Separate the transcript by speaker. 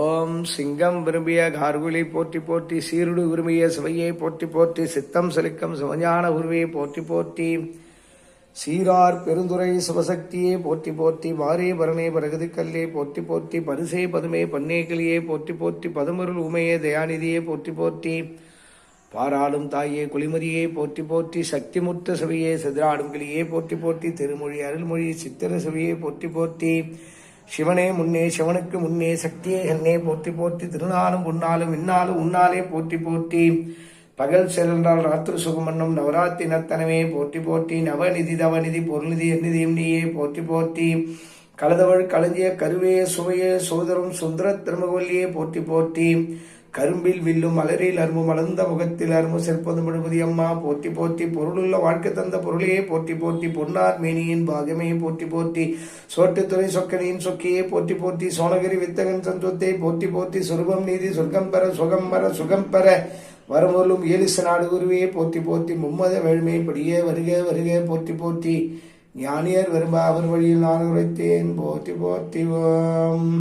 Speaker 1: ஓம் சிங்கம் விரும்பிய கார்குலி போற்றி போற்றி சீருடு விரும்பிய சிவையை போற்றி போற்றி சித்தம் செலுக்கம் சிவஞான உருவியை போற்றி போற்றி. சீரார் பெருந்துரை சிவசக்தியே போற்றி போற்றி வாரே பரணே பரகதி கல்லே போற்றி போற்றி பரிசே பதுமே பன்னே கிளியே போற்றி போற்றி பதுமருள் உமையே தயாநிதியே போற்றி போற்றி. பாராளும் தாயே குளிமதியே போற்றி போற்றி சக்திமுத்த சபையே செதிராடும் கிளியே போற்றி போற்றி திருமொழி அருள்மொழி சித்திர செவியே போற்றி போற்றி. சிவனே முன்னே சிவனுக்கு முன்னே சக்தியே என்னே போற்றி போற்றி திருநாளும் உன்னாலும் இன்னாலும் உன்னாலே போற்றி போற்றி. பகல் செல்றால் ராத்திரி சுகமன்னும் நவராத்திரி நத்தனமே போற்றி போற்றி. நவநிதி தவநிதி பொருள்நிதி எந்நிதியும் நீயே போற்றி போற்றி. கலதவள் கலஞ்சிய கருவே சுவையே சோதரம் சுந்தர திருமகொல்லியே போற்றி போற்றி. கரும்பில் வில்லும் மலரில் அரும்பு மலர்ந்த முகத்தில் அரும்பு செற்பது முழுபதி அம்மா. போற்றி போற்றி பொருளுள்ள வாழ்க்கை தந்த பொருளையே போற்றி போற்றி பொன்னார் மேனியின் பாகமே. போற்றி போற்றி சோட்டுத்துறை சொக்கனியின் சொக்கியே. போற்றி போற்றி சோனகிரி வித்தகன் சந்தோத்தை போற்றி போற்றி சொருபம் நீதி சொர்க்கம் பெற சுகம் பெற சுகம் பெற. வரமுறும் ஏலிச நாடு குருவே. போற்றி போற்றி மும்மத வேள்மை. படியே வருக வருக. போற்றி போற்றி ஞானியர் விரும்ப அவர் வழியில் நான் உரைத்தேன். போற்றி போற்றி ஓம்.